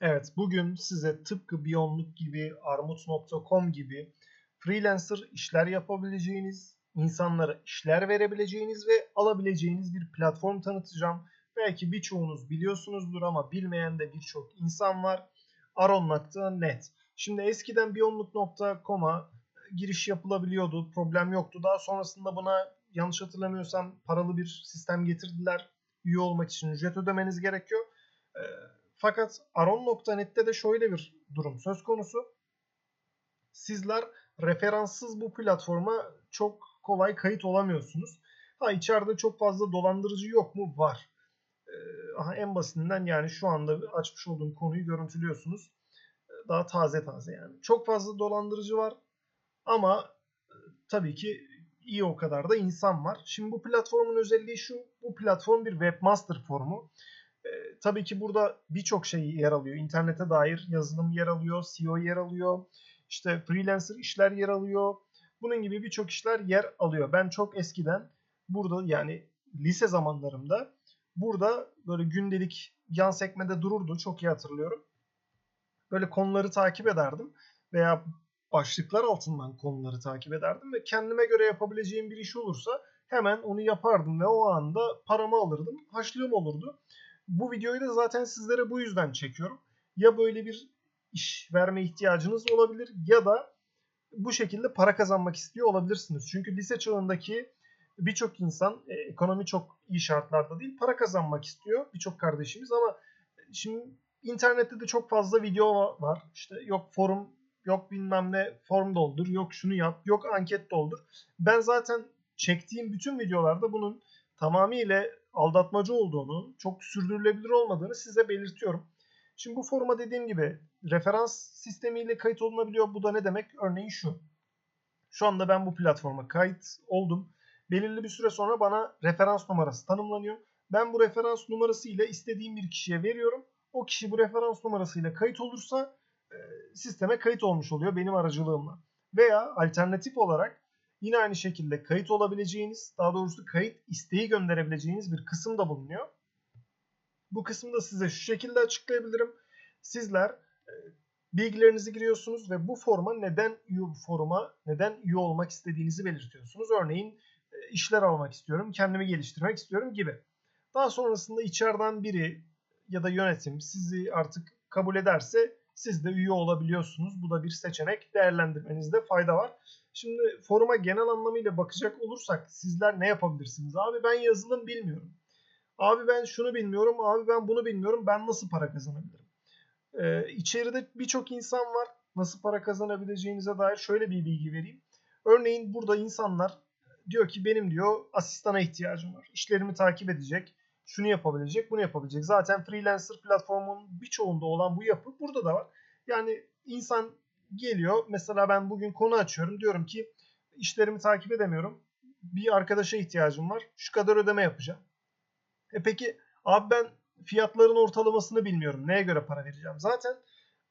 Evet, bugün size tıpkı Biyonluk gibi, Armut.com gibi freelancer işler yapabileceğiniz, insanlara işler verebileceğiniz ve alabileceğiniz bir platform tanıtacağım. Belki birçoğunuz biliyorsunuzdur ama bilmeyen de birçok insan var. Aron.net. Şimdi eskiden Biyonluk.com'a giriş yapılabiliyordu, problem yoktu. Daha sonrasında buna yanlış hatırlamıyorsam paralı bir sistem getirdiler. Üye olmak için ücret ödemeniz gerekiyor. Ee, fakat Aron.net'te de şöyle bir durum söz konusu. Sizler referanssız bu platforma çok kolay kayıt olamıyorsunuz. Ha içeride çok fazla dolandırıcı yok mu? Var. Ee, en basitinden yani şu anda açmış olduğum konuyu görüntülüyorsunuz. Ee, Daha taze taze yani. Çok fazla dolandırıcı var ama e, tabii ki iyi o kadar da insan var. Şimdi bu platformun özelliği şu. Bu platform bir webmaster formu. E, tabii ki burada birçok şey yer alıyor. İnternete dair yazılım yer alıyor, SEO yer alıyor, işte freelancer işler yer alıyor. Bunun gibi birçok işler yer alıyor. Ben çok eskiden burada yani lise zamanlarımda burada böyle gündelik yan sekmede dururdu. Çok iyi hatırlıyorum. Böyle konuları takip ederdim veya başlıklar altından konuları takip ederdim ve kendime göre yapabileceğim bir iş olursa hemen onu yapardım ve o anda paramı alırdım. Haşlığım olurdu. Bu videoyu da zaten sizlere bu yüzden çekiyorum. Ya böyle bir iş verme ihtiyacınız olabilir ya da bu şekilde para kazanmak istiyor olabilirsiniz. Çünkü lise çağındaki birçok insan e, ekonomi çok iyi şartlarda değil para kazanmak istiyor birçok kardeşimiz ama şimdi internette de çok fazla video var. İşte yok forum yok bilmem ne form doldur yok şunu yap yok anket doldur. Ben zaten çektiğim bütün videolarda bunun tamamıyla aldatmacı olduğunu, çok sürdürülebilir olmadığını size belirtiyorum. Şimdi bu foruma dediğim gibi referans sistemiyle kayıt olunabiliyor. Bu da ne demek? Örneğin şu. Şu anda ben bu platforma kayıt oldum. Belirli bir süre sonra bana referans numarası tanımlanıyor. Ben bu referans numarası ile istediğim bir kişiye veriyorum. O kişi bu referans numarasıyla kayıt olursa e, sisteme kayıt olmuş oluyor benim aracılığımla. Veya alternatif olarak yine aynı şekilde kayıt olabileceğiniz, daha doğrusu kayıt isteği gönderebileceğiniz bir kısım da bulunuyor. Bu kısmı da size şu şekilde açıklayabilirim. Sizler e, bilgilerinizi giriyorsunuz ve bu forma neden üye foruma neden üye olmak istediğinizi belirtiyorsunuz. Örneğin e, işler almak istiyorum, kendimi geliştirmek istiyorum gibi. Daha sonrasında içeriden biri ya da yönetim sizi artık kabul ederse siz de üye olabiliyorsunuz. Bu da bir seçenek. Değerlendirmenizde fayda var. Şimdi foruma genel anlamıyla bakacak olursak sizler ne yapabilirsiniz? Abi ben yazılım bilmiyorum. Abi ben şunu bilmiyorum. Abi ben bunu bilmiyorum. Ben nasıl para kazanabilirim? Ee, içeride birçok insan var. Nasıl para kazanabileceğinize dair şöyle bir bilgi vereyim. Örneğin burada insanlar diyor ki benim diyor asistana ihtiyacım var. İşlerimi takip edecek. Şunu yapabilecek, bunu yapabilecek. Zaten freelancer platformunun birçoğunda olan bu yapı burada da var. Yani insan geliyor. Mesela ben bugün konu açıyorum. Diyorum ki işlerimi takip edemiyorum. Bir arkadaşa ihtiyacım var. Şu kadar ödeme yapacağım. E peki abi ben fiyatların ortalamasını bilmiyorum. Neye göre para vereceğim? Zaten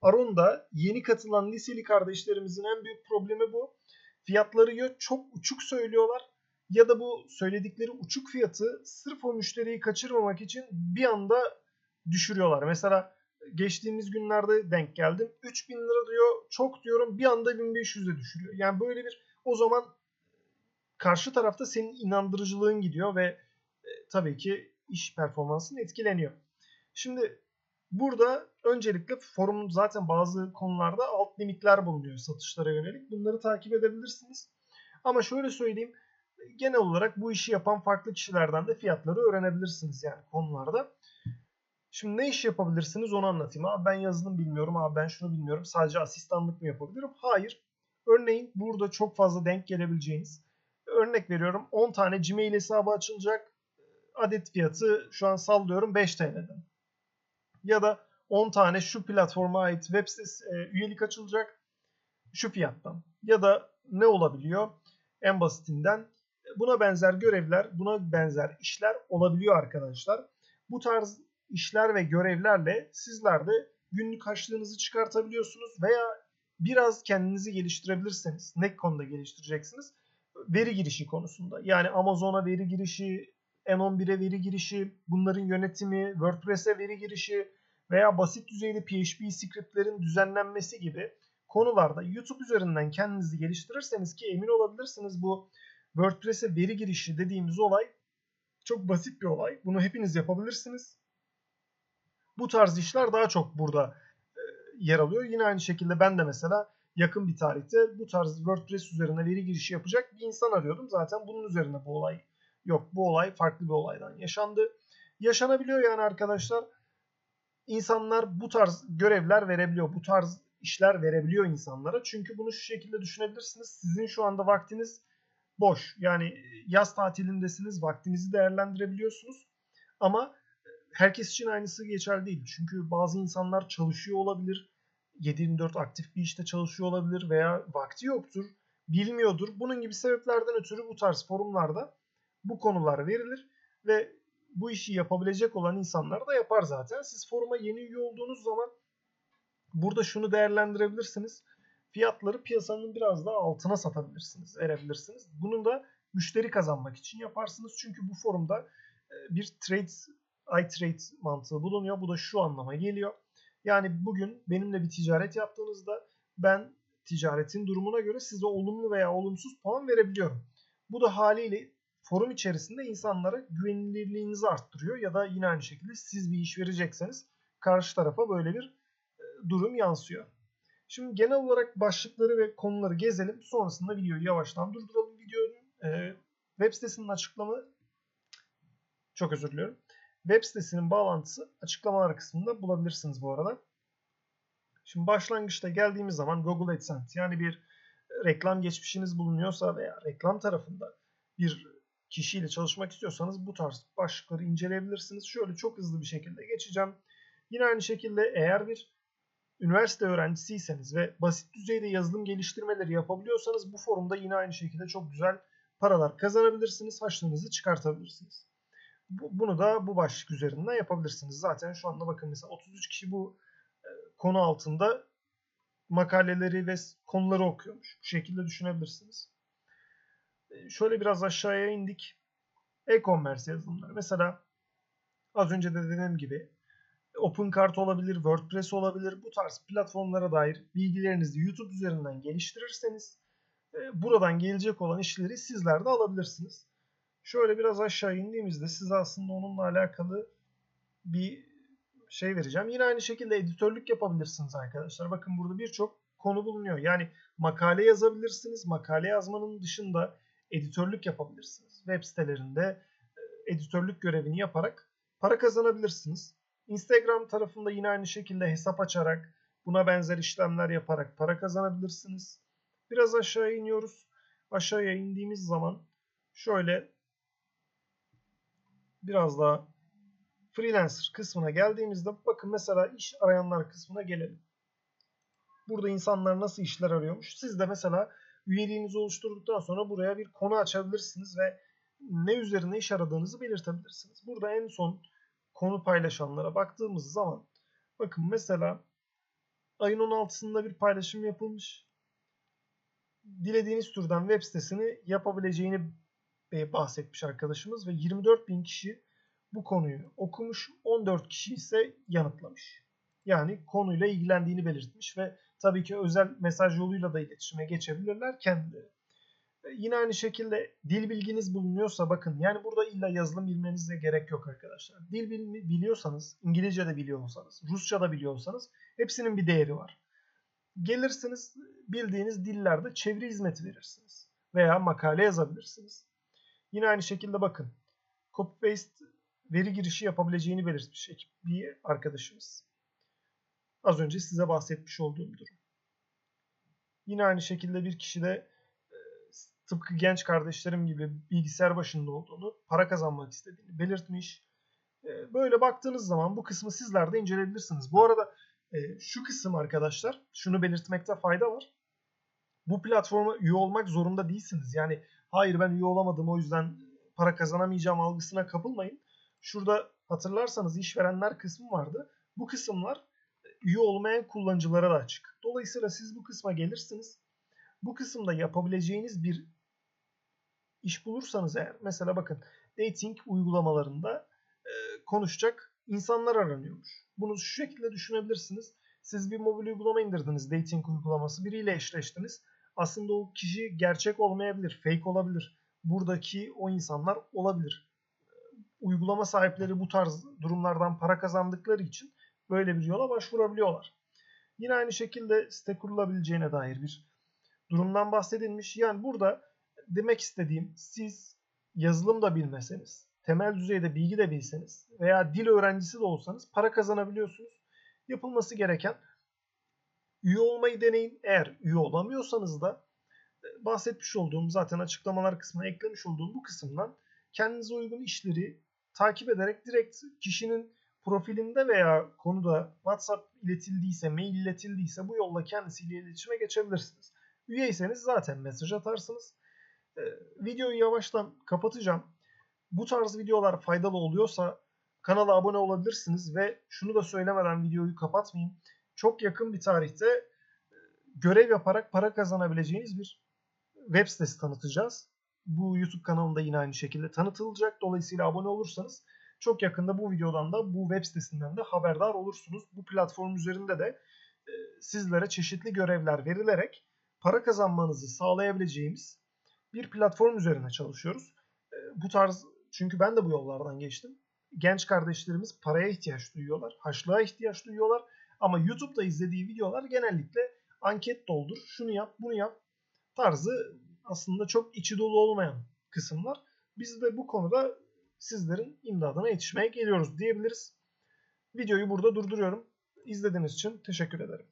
Aron'da yeni katılan liseli kardeşlerimizin en büyük problemi bu. Fiyatları ya çok uçuk söylüyorlar ya da bu söyledikleri uçuk fiyatı sırf o müşteriyi kaçırmamak için bir anda düşürüyorlar. Mesela geçtiğimiz günlerde denk geldim. 3000 lira diyor çok diyorum bir anda 1500'e düşürüyor. Yani böyle bir o zaman karşı tarafta senin inandırıcılığın gidiyor ve e, tabii ki iş performansın etkileniyor. Şimdi burada öncelikle forum zaten bazı konularda alt limitler bulunuyor satışlara yönelik. Bunları takip edebilirsiniz. Ama şöyle söyleyeyim genel olarak bu işi yapan farklı kişilerden de fiyatları öğrenebilirsiniz yani konularda. Şimdi ne iş yapabilirsiniz onu anlatayım. Abi ben yazılım bilmiyorum, abi ben şunu bilmiyorum. Sadece asistanlık mı yapabilirim? Hayır. Örneğin burada çok fazla denk gelebileceğiniz. Örnek veriyorum 10 tane Gmail hesabı açılacak. Adet fiyatı şu an sallıyorum 5 TL'den. Ya da 10 tane şu platforma ait web sitesi e, üyelik açılacak şu fiyattan. Ya da ne olabiliyor? En basitinden buna benzer görevler, buna benzer işler olabiliyor arkadaşlar. Bu tarz işler ve görevlerle sizler de günlük harçlığınızı çıkartabiliyorsunuz veya biraz kendinizi geliştirebilirseniz ne konuda geliştireceksiniz? Veri girişi konusunda. Yani Amazon'a veri girişi, N11'e veri girişi, bunların yönetimi, WordPress'e veri girişi veya basit düzeyde PHP scriptlerin düzenlenmesi gibi konularda YouTube üzerinden kendinizi geliştirirseniz ki emin olabilirsiniz bu WordPress'e veri girişi dediğimiz olay çok basit bir olay. Bunu hepiniz yapabilirsiniz. Bu tarz işler daha çok burada e, yer alıyor. Yine aynı şekilde ben de mesela yakın bir tarihte bu tarz WordPress üzerine veri girişi yapacak bir insan arıyordum. Zaten bunun üzerine bu olay yok. Bu olay farklı bir olaydan yaşandı. Yaşanabiliyor yani arkadaşlar. İnsanlar bu tarz görevler verebiliyor. Bu tarz işler verebiliyor insanlara. Çünkü bunu şu şekilde düşünebilirsiniz. Sizin şu anda vaktiniz boş. Yani yaz tatilindesiniz. Vaktinizi değerlendirebiliyorsunuz. Ama herkes için aynısı geçerli değil. Çünkü bazı insanlar çalışıyor olabilir. 7-24 aktif bir işte çalışıyor olabilir veya vakti yoktur, bilmiyordur. Bunun gibi sebeplerden ötürü bu tarz forumlarda bu konular verilir ve bu işi yapabilecek olan insanlar da yapar zaten. Siz foruma yeni üye olduğunuz zaman burada şunu değerlendirebilirsiniz. Fiyatları piyasanın biraz daha altına satabilirsiniz, verebilirsiniz. Bunu da müşteri kazanmak için yaparsınız. Çünkü bu forumda bir trade, iTrade mantığı bulunuyor. Bu da şu anlama geliyor. Yani bugün benimle bir ticaret yaptığınızda ben ticaretin durumuna göre size olumlu veya olumsuz puan verebiliyorum. Bu da haliyle forum içerisinde insanlara güvenilirliğinizi arttırıyor ya da yine aynı şekilde siz bir iş verecekseniz karşı tarafa böyle bir e, durum yansıyor. Şimdi genel olarak başlıkları ve konuları gezelim. Sonrasında videoyu yavaştan durduralım. Videonun e, web sitesinin açıklama çok özür diliyorum. Web sitesinin bağlantısı açıklamalar kısmında bulabilirsiniz bu arada. Şimdi başlangıçta geldiğimiz zaman Google AdSense yani bir reklam geçmişiniz bulunuyorsa veya reklam tarafında bir kişiyle çalışmak istiyorsanız bu tarz başlıkları inceleyebilirsiniz. Şöyle çok hızlı bir şekilde geçeceğim. Yine aynı şekilde eğer bir üniversite öğrencisiyseniz ve basit düzeyde yazılım geliştirmeleri yapabiliyorsanız bu forumda yine aynı şekilde çok güzel paralar kazanabilirsiniz. Haşlığınızı çıkartabilirsiniz. Bunu da bu başlık üzerinden yapabilirsiniz. Zaten şu anda bakın mesela 33 kişi bu e, konu altında makaleleri ve konuları okuyormuş. Bu şekilde düşünebilirsiniz. E, şöyle biraz aşağıya indik. E-commerce yazılımları. Mesela az önce de dediğim gibi OpenCart olabilir, WordPress olabilir. Bu tarz platformlara dair bilgilerinizi YouTube üzerinden geliştirirseniz e, buradan gelecek olan işleri sizler de alabilirsiniz. Şöyle biraz aşağı indiğimizde size aslında onunla alakalı bir şey vereceğim. Yine aynı şekilde editörlük yapabilirsiniz arkadaşlar. Bakın burada birçok konu bulunuyor. Yani makale yazabilirsiniz. Makale yazmanın dışında editörlük yapabilirsiniz. Web sitelerinde e, editörlük görevini yaparak para kazanabilirsiniz. Instagram tarafında yine aynı şekilde hesap açarak buna benzer işlemler yaparak para kazanabilirsiniz. Biraz aşağı iniyoruz. Aşağıya indiğimiz zaman şöyle biraz daha freelancer kısmına geldiğimizde bakın mesela iş arayanlar kısmına gelelim. Burada insanlar nasıl işler arıyormuş. Siz de mesela üyeliğinizi oluşturduktan sonra buraya bir konu açabilirsiniz ve ne üzerine iş aradığınızı belirtebilirsiniz. Burada en son konu paylaşanlara baktığımız zaman bakın mesela ayın 16'sında bir paylaşım yapılmış. Dilediğiniz türden web sitesini yapabileceğini bahsetmiş arkadaşımız ve 24 bin kişi bu konuyu okumuş, 14 kişi ise yanıtlamış. Yani konuyla ilgilendiğini belirtmiş ve tabii ki özel mesaj yoluyla da iletişime geçebilirler kendileri. Yine aynı şekilde dil bilginiz bulunuyorsa bakın yani burada illa yazılım bilmenize gerek yok arkadaşlar. Dil biliyorsanız, İngilizce de biliyorsanız, Rusça da biliyorsanız hepsinin bir değeri var. Gelirsiniz bildiğiniz dillerde çeviri hizmeti verirsiniz veya makale yazabilirsiniz. Yine aynı şekilde bakın. Copy paste veri girişi yapabileceğini belirtmiş ekip bir arkadaşımız. Az önce size bahsetmiş olduğum durum. Yine aynı şekilde bir kişi de e, tıpkı genç kardeşlerim gibi bilgisayar başında olduğunu, para kazanmak istediğini belirtmiş. E, böyle baktığınız zaman bu kısmı sizler de inceleyebilirsiniz. Bu arada e, şu kısım arkadaşlar, şunu belirtmekte fayda var. Bu platforma üye olmak zorunda değilsiniz. Yani hayır ben üye olamadım o yüzden para kazanamayacağım algısına kapılmayın. Şurada hatırlarsanız işverenler kısmı vardı. Bu kısımlar üye olmayan kullanıcılara da açık. Dolayısıyla siz bu kısma gelirsiniz. Bu kısımda yapabileceğiniz bir iş bulursanız eğer mesela bakın dating uygulamalarında e, konuşacak insanlar aranıyormuş. Bunu şu şekilde düşünebilirsiniz. Siz bir mobil uygulama indirdiniz, dating uygulaması, biriyle eşleştiniz. Aslında o kişi gerçek olmayabilir, fake olabilir. Buradaki o insanlar olabilir. Uygulama sahipleri bu tarz durumlardan para kazandıkları için böyle bir yola başvurabiliyorlar. Yine aynı şekilde site kurulabileceğine dair bir durumdan bahsedilmiş. Yani burada demek istediğim siz yazılım da bilmeseniz, temel düzeyde bilgi de bilseniz veya dil öğrencisi de olsanız para kazanabiliyorsunuz. Yapılması gereken üye olmayı deneyin. Eğer üye olamıyorsanız da e, bahsetmiş olduğum zaten açıklamalar kısmına eklemiş olduğum bu kısımdan kendinize uygun işleri takip ederek direkt kişinin profilinde veya konuda WhatsApp iletildiyse, mail iletildiyse bu yolla kendisiyle iletişime geçebilirsiniz. Üyeyseniz zaten mesaj atarsınız. Ee, videoyu yavaştan kapatacağım. Bu tarz videolar faydalı oluyorsa kanala abone olabilirsiniz ve şunu da söylemeden videoyu kapatmayayım. Çok yakın bir tarihte e, görev yaparak para kazanabileceğiniz bir web sitesi tanıtacağız. Bu YouTube kanalında yine aynı şekilde tanıtılacak. Dolayısıyla abone olursanız çok yakında bu videodan da bu web sitesinden de haberdar olursunuz. Bu platform üzerinde de e, sizlere çeşitli görevler verilerek para kazanmanızı sağlayabileceğimiz bir platform üzerine çalışıyoruz. E, bu tarz çünkü ben de bu yollardan geçtim. Genç kardeşlerimiz paraya ihtiyaç duyuyorlar, haşlığa ihtiyaç duyuyorlar. Ama YouTube'da izlediği videolar genellikle anket doldur, şunu yap, bunu yap tarzı aslında çok içi dolu olmayan kısımlar. Biz de bu konuda sizlerin imdadına yetişmeye geliyoruz diyebiliriz. Videoyu burada durduruyorum. İzlediğiniz için teşekkür ederim.